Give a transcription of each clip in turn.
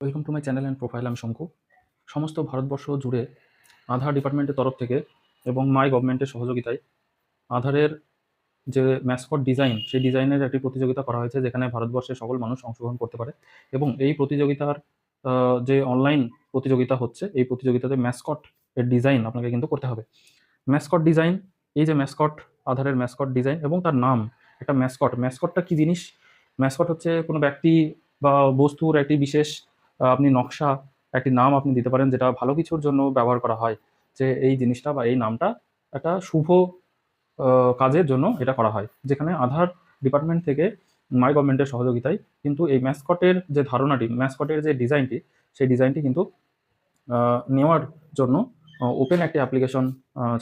Welcome to my channel and profile আমি শঙ্কু সমস্ত ভারতবর্ষ জুড়ে আধার ডিপার্টমেন্টের তরফ থেকে এবং মাই গভর্নমেন্টের সহযোগিতায় আধারের যে ম্যাসকট ডিজাইন সেই ডিজাইনের একটি প্রতিযোগিতা করা হয়েছে যেখানে ভারতবর্ষের সকল মানুষ অংশগ্রহণ করতে পারে এবং এই প্রতিযোগিতার যে অনলাইন প্রতিযোগিতা হচ্ছে, এই প্রতিযোগিতাতে ম্যাসকট এর ডিজাইন আপনাকে কিন্তু করতে হবে। ম্যাসকট ডিজাইন এই যে ম্যাসকট আধারের ম্যাসকট ডিজাইন এবং তার নাম, একটা ম্যাসকট ম্যাসকটটা কি জিনিস? ম্যাসকট হচ্ছে কোনো ব্যক্তি বা বস্তুর একটি বিশেষ আপনি নকশা একটি নাম আপনি দিতে পারেন যেটা ভালো কিছুর জন্য ব্যবহার করা হয়, যে এই জিনিসটা বা এই নামটা একটা শুভ কাজের জন্য এটা করা হয়। যেখানে আধার ডিপার্টমেন্ট থেকে মাই গভর্নমেন্টের সহযোগিতায় কিন্তু এই ম্যাসকটের যে ধারণাটি, ম্যাসকটের যে ডিজাইনটি, সেই ডিজাইনটি কিন্তু নেওয়ার জন্য ওপেন একটি অ্যাপ্লিকেশন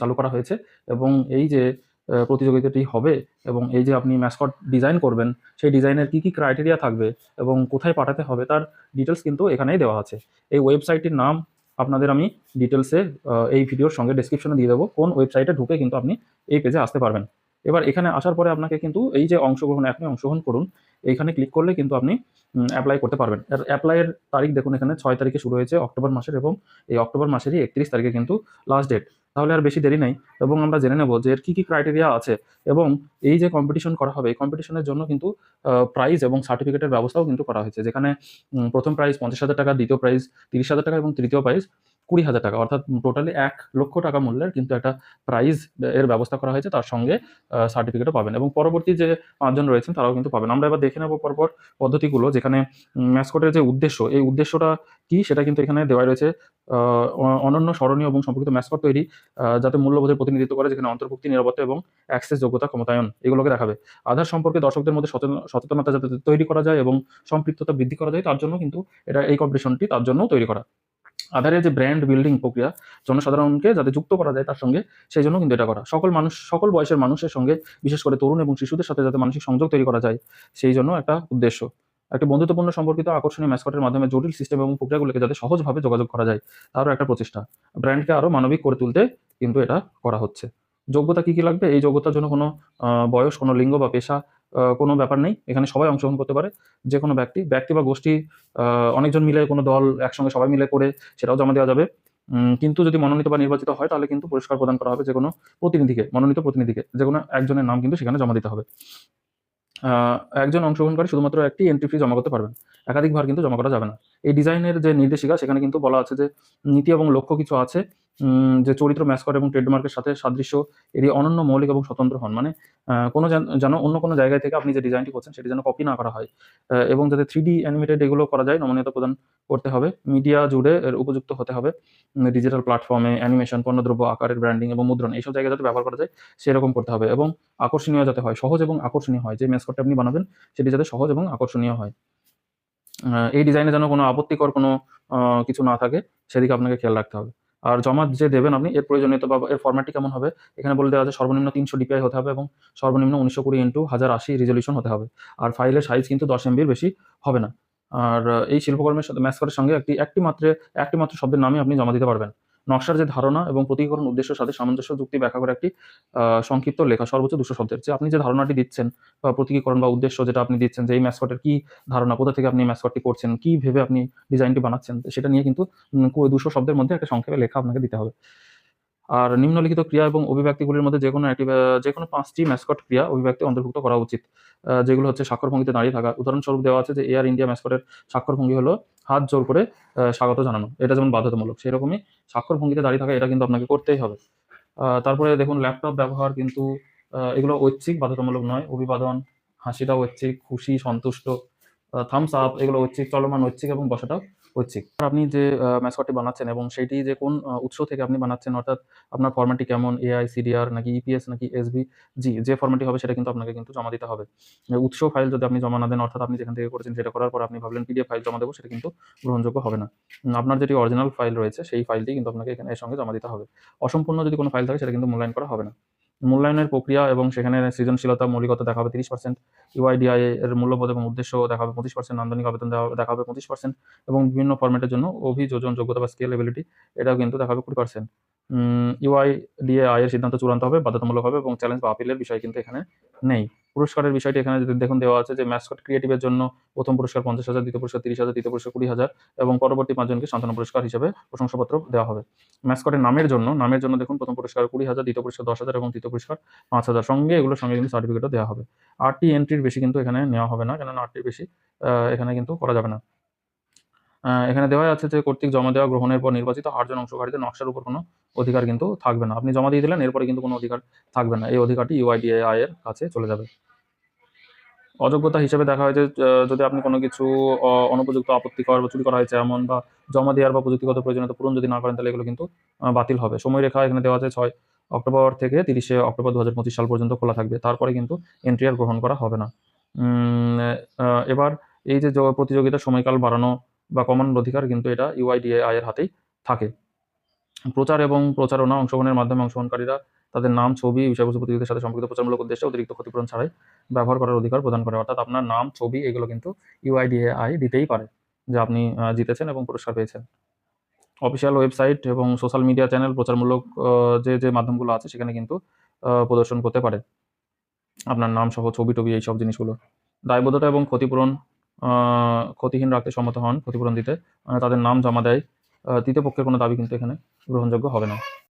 চালু করা হয়েছে এবং এই যে প্রতিযোগিতাটি হবে এবং এই যে আপনি ম্যাসকট ডিজাইন করবেন, সেই ডিজাইনের কি কি ক্রাইটেরিয়া থাকবে এবং কোথায় পাঠাতে হবে তার ডিটেলস কিন্তু এখানেই দেওয়া আছে। এই ওয়েবসাইটটির নাম আপনাদের আমি ডিটেলসে এই ভিডিওর সঙ্গে ডিসক্রিপশনে দিয়ে দেবো, কোন ওয়েবসাইটে ঢুকে কিন্তু আপনি এই পেজে আসতে পারবেন। এবার এখানে আসার পরে আপনাকে কিন্তু এই যে অংশগ্রহণ এখনই অংশগ্রহণ করুন। এইখানে ক্লিক করলে কিন্তু আপনি অ্যাপ্লাই করতে পারবেন। আর অ্যাপ্লাইয়ের তারিখ দেখুন, এখানে ছয় তারিখে শুরু হয়েছে, অক্টোবর মাসের এবং এই অক্টোবর মাসেরই একত্রিশ তারিখে কিন্তু লাস্ট ডেট তাহলে আর বেশি দেরি নেই, এবং আমরা জেনে নেব যে এর কী কী ক্রাইটেরিয়া আছে। এবং এই যে কম্পিটিশন করা হবে, এই কম্পিটিশনের জন্য কিন্তু প্রাইজ এবং সার্টিফিকেটের ব্যবস্থাও কিন্তু করা হয়েছে। যেখানে প্রথম প্রাইজ পঞ্চাশ হাজার টাকা, দ্বিতীয় প্রাইজ তিরিশ হাজার টাকা এবং তৃতীয় প্রাইজ কুড়ি হাজার টাকা, অর্থাৎ টোটালি এক লক্ষ টাকা মূল্যের কিন্তু একটা প্রাইজ এর ব্যবস্থা করা হয়েছে, তার সঙ্গে সার্টিফিকেটও পাবেন এবং পরবর্তী যে পাঁচজন রয়েছেন তারাও কিন্তু পাবেন। আমরা এবার দেখে নেব পরপর পদ্ধতিগুলো, যেখানে ম্যাসকটের যে উদ্দেশ্য, এই উদ্দেশ্যটা কি সেটা কিন্তু এখানে দেওয়া রয়েছে। অনন্য স্মরণীয় এবং সম্পর্কিত ম্যাসকট তৈরি যাতে মূল্যবোধের প্রতিনিধিত্ব করে, যেখানে অন্তর্ভুক্তি, নিরাপত্তা এবং অ্যাক্সেস যোগ্যতা, ক্ষমতায়ন এগুলোকে দেখাবে। আধার সম্পর্কে দর্শকদের মধ্যে সচেতনতা যাতে তৈরি করা যায় এবং সম্পৃক্ততা বৃদ্ধি করা যায়, তার জন্য কিন্তু এটা এই কম্পিটিশনটি তার জন্য তৈরি করা। আধারের যে ব্র্যান্ড বিল্ডিং প্রক্রিয়া জনসাধারণকে যাতে যুক্ত করা যায় তার সঙ্গে, সেই জন্য কিন্তু এটা করা। সকল মানুষ, সকল বয়সের মানুষের সঙ্গে, বিশেষ করে তরুণ এবং শিশুদের সাথে যাতে মানসিক সংযোগ তৈরি করা যায়, সেই জন্য একটা উদ্দেশ্য। একটি বন্ধুত্বপূর্ণ সম্পর্কিত আকর্ষণীয় ম্যাসকটের মাধ্যমে জটিল সিস্টেম এবং প্রক্রিয়াগুলোকে যাতে সহজভাবে যোগাযোগ করা যায়, তারও একটা প্রচেষ্টা। ব্র্যান্ডকে আরও মানবিক করে তুলতে কিন্তু এটা করা হচ্ছে। যোগ্যতা কি কি লাগবে? এই যোগ্যতার জন্য কোনো বয়স, কোনো লিঙ্গ বা পেশা কোনো ব্যাপার নেই। এখানে সবাই অংশগ্রহণ করতে পারে, যে কোনো ব্যক্তি। ব্যক্তি বা গোষ্ঠী অনেকজন মিলে কোনো দল একসঙ্গে সবাই মিলে করে সেটাও জমা দেওয়া যাবে। কিন্তু যদি মনোনীত বা নির্বাচিত হয়, তাহলে কিন্তু পুরস্কার প্রদান করা হবে যে কোনো প্রতিনিধিকে, মনোনীত প্রতিনিধিকে, যে কোনো একজনের নাম কিন্তু সেখানে জমা দিতে হবে। একজন অংশগ্রহণকারী শুধুমাত্র একটি এন্ট্রি ফি জমা করতে পারবেন, একাধিকবার কিন্তু জমা করা যাবে না। এই ডিজাইনের যে নির্দেশিকা, সেখানে কিন্তু বলা আছে যে নীতি এবং লক্ষ্য কিছু আছে। যে চরিত্র ম্যাসকট এবং ট্রেডমার্কের সাথে সাদৃশ্য এটি অনন্য মৌলিক এবং স্বতন্ত্র হন। মানে কোনো যেন অন্য কোনো জায়গায় থেকে আপনি যে ডিজাইনটি করছেন, সেটি যেন কপি না করা হয়। এবং যাতে থ্রি ডি অ্যানিমেটেড এগুলো করা যায়, নমনীয়তা প্রদান করতে হবে। মিডিয়া জুড়ে এর উপযুক্ত হতে হবে। ডিজিটাল প্ল্যাটফর্মে অ্যানিমেশন পণ্যদ্রব্য, আকারের ব্র্যান্ডিং এবং মুদ্রণ, এইসব জায়গায় যাতে ব্যবহার করা যায়, সেরকম করতে হবে। এবং আকর্ষণীয় যাতে হয়, সহজ এবং আকর্ষণীয় হয়, যে ম্যাসকটটা আপনি বানাবেন, সেটি যাতে সহজ এবং আকর্ষণীয় হয়। এই ডিজাইনে যেন কোনো আপত্তিকর কোনো কিছু না থাকে, সেদিকে আপনাকে খেয়াল রাখতে হবে। আর জমা যে দেবেন আপনি, এর প্রয়োজনীয়তা বা এর ফর্ম্যাটটি কেমন হবে? এখানে বলে দেওয়া আছে, সর্বনিম্ন তিনশো ডিপিআই হতে হবে এবং সর্বনিম্ন উনিশশো কুড়ি ইন্টু হাজার আশি রেজলিউশন হতে হবে। আর ফাইলের সাইজ কিন্তু দশ এমবির বেশি হবে না। আর এই শিল্পকর্মের সাথে ম্যাসকটের সঙ্গে একটি একটি মাত্র একটি মাত্র শব্দের নামে আপনি জমা দিতে পারবেন। নকশার যে ধারণা এবং প্রতিকরণ উদ্দেশ্যের সাথে সামঞ্জস্য যুক্তি ব্যাখ্যা করে একটি সংক্ষিপ্ত লেখা, সর্বোচ্চ দুশো শব্দের। যে আপনি যে ধারণাটি দিচ্ছেন বা প্রতীকীকরণ বা উদ্দেশ্য যেটা আপনি দিচ্ছেন, যে এই ম্যাসকটের কি ধারণা, কোথা থেকে আপনি ম্যাসকটটি করছেন, কি ভেবে আপনি ডিজাইনটি বানাচ্ছেন, সেটা নিয়ে কিন্তু দুশো শব্দের মধ্যে একটা সংক্ষেপে লেখা আপনাকে দিতে হবে। আর নিম্নলিখিত ক্রিয়া এবং অভিব্যক্তিগুলির মধ্যে যে কোনো একটি যে কোনো পাঁচটি ম্যাসকট ক্রিয়া অভিব্যক্তি অন্তর্ভুক্ত করা উচিত। যেগুলো হচ্ছে স্বাক্ষরভঙ্গিতে দাঁড়িয়ে থাকা। উদাহরণস্বরূপ দেওয়া আছে যে এয়ার ইন্ডিয়া ম্যাসকটের স্বাক্ষরভঙ্গি হলো হাত জোর করে স্বাগত জানানো। এটা যেমন বাধ্যতামূলক, সেরকমই স্বাক্ষর ভঙ্গিতে দাঁড়িয়ে থাকা এটা কিন্তু আপনাকে করতেই হবে। তারপরে দেখুন ল্যাপটপ ব্যবহার কিন্তু এগুলো ঐচ্ছিক বাধ্যতামূলক নয়। অভিবাদন, হাসিটা ঐচ্ছিক, খুশি, সন্তুষ্ট থামস আপ এগুলো ঐচ্ছিক, চলমান ঐচ্ছিক এবং বসাটাও আর আপনি যে ম্যাসকটটি বানাচ্ছেন এবং সেইটি যে কোন উৎস থেকে আপনি বানাচ্ছেন, অর্থাৎ আপনার ফরম্যাটটি কেমন? এআই সিডিআর নাকি ইপিএস নাকি এসবি জি, যে ফরম্যাটটি হবে সেটা কিন্তু আপনাকে কিন্তু জমা দিতে হবে। উৎস ফাইল যদি আপনি জমা না দেন, অর্থাৎ আপনি যেখান থেকে করেছেন সেটা করার পর আপনি ভাবলেন পিডিএফ ফাইল জমা দেবো, সেটা কিন্তু গ্রহণযোগ্য হবে না। আপনার যেটি অরিজিনাল ফাইল রয়েছে, সেই ফাইলটি কিন্তু আপনাকে এখানে এর সঙ্গে জমা দিতে হবে। অসম্পূর্ণ যদি কোনো ফাইল থাকে, সেটা কিন্তু মূল্যায়ন করা হবে না। মূল্যায়নের প্রক্রিয়া এবং সেখানে সৃজনশীলতা মৌলিকতা দেখাবে তিরিশ পার্সেন্ট ইউআইডিআই এর মূল্যবোধ এবং উদ্দেশ্য দেখাবে পঁচিশ পার্সেন্ট নান্দনিক আবেদন দেখাবে পঁচিশ পার্সেন্ট এবং বিভিন্ন ফর্মেটের জন্য অভিযোজন, যোগ্যতা বা স্কেলেবিলিটি এটাও কিন্তু দেখাবে কুড়ি পার্সেন্ট ইউআইডিএআই এর সিদ্ধান্ত চূড়ান্ত হবে, বাধ্যতামূলক হবে এবং চ্যালেঞ্জ বা আপিলের বিষয় কিন্তু এখানে নেই। পুরস্কারের বিষয়টি এখানে যদি দেখুন, দেওয়া আছে যে ম্যাসকট ক্রিয়েটিভের জন্য প্রথম পুরস্কার পঞ্চাশ হাজার, দ্বিতীয় পুরস্কার তিরিশ হাজার, তৃতীয় পুরস্কার কুড়ি হাজার এবং পরবর্তী পাঁচজনকে সান্ত্বনা পুরস্কার হিসেবে প্রশংসাপত্র দেওয়া হবে। ম্যাসকটের নামের জন্য নামের জন্য দেখুন, প্রথম পুরস্কার কুড়ি হাজার, দ্বিতীয় পুরস্কার দশ হাজার এবং তৃতীয় পুরস্কার পাঁচ হাজার। সঙ্গে এগুলোর সঙ্গে কিন্তু সার্টিফিকেটও দেওয়া হবে। আটটি এন্ট্রির বেশি কিন্তু এখানে নেওয়া হবে না, কেননা আটটির বেশি এখানে কিন্তু করা যাবে না। এখানে দেওয়া আছে যে কর্তৃক জমা দেওয়া গ্রহণের পর নির্বাচিত আটজন অংশগ্রহীদের নকশার উপর কোনো অধিকার কিন্তু থাকবে না। আপনি জমা দিয়ে দিলেন, এরপরে কিন্তু কোনো অধিকার থাকবে না। এই অধিকারটি ইউআইডিএআই এর কাছে চলে যাবে। অযোগ্যতা হিসেবে দেখা হয় যে যদি আপনি কোনো কিছু অনুপযুক্ত আপত্তিকর বা চুরি করা হয়েছে এমন বা জমা দেওয়ার বা প্রযুক্তিগত প্রয়োজনীয়তা পূরণ যদি না করেন, তাহলে এগুলো কিন্তু বাতিল হবে। সময়রেখা এখানে দেওয়া আছে ছয় অক্টোবর থেকে তিরিশে অক্টোবর দু হাজার পঁচিশ সাল পর্যন্ত খোলা থাকবে। তারপরে কিন্তু এন্ট্রি আর গ্রহণ করা হবে না। এবার এই যে প্রতিযোগিতার সময়কাল বাড়ানো বা কমানোর অধিকার কিন্তু এটা ইউআইডিএআই এর হাতেই থাকে। প্রচার এবং প্রচারণা অংশগ্রহণের মাধ্যমে অংশগ্রহণকারীরা তাদের নাম, ছবি, বিষয়বস্তু প্রতিযোগিতার সাথে সম্পর্কিত প্রচারমূলক উদ্দেশ্যে অতিরিক্ত ক্ষতিপূরণ ছাড়াই ব্যবহার করার অধিকার প্রদান করে। অর্থাৎ আপনার নাম, ছবি, এগুলো কিন্তু ইউআইডিএআই দিতেই পারে, যে আপনি জিতেছেন এবং পুরস্কার পেয়েছেন। অফিসিয়াল ওয়েবসাইট এবং সোশ্যাল মিডিয়া চ্যানেল প্রচারমূলক যে যে মাধ্যমগুলো আছে সেখানে কিন্তু প্রদর্শন করতে পারে। আপনার নাম সহ ছবি টবি এইসব জিনিসগুলো। দায়বদ্ধতা এবং ক্ষতিপূরণ ক্ষতিহীন রাখতে সম্মত হন ক্ষতিপূরণ দিতে। তাদের নাম জমা দেয়। তৃতীয় পক্ষের কোনো দাবি কিন্তু এখানে গ্রহণযোগ্য হবে না।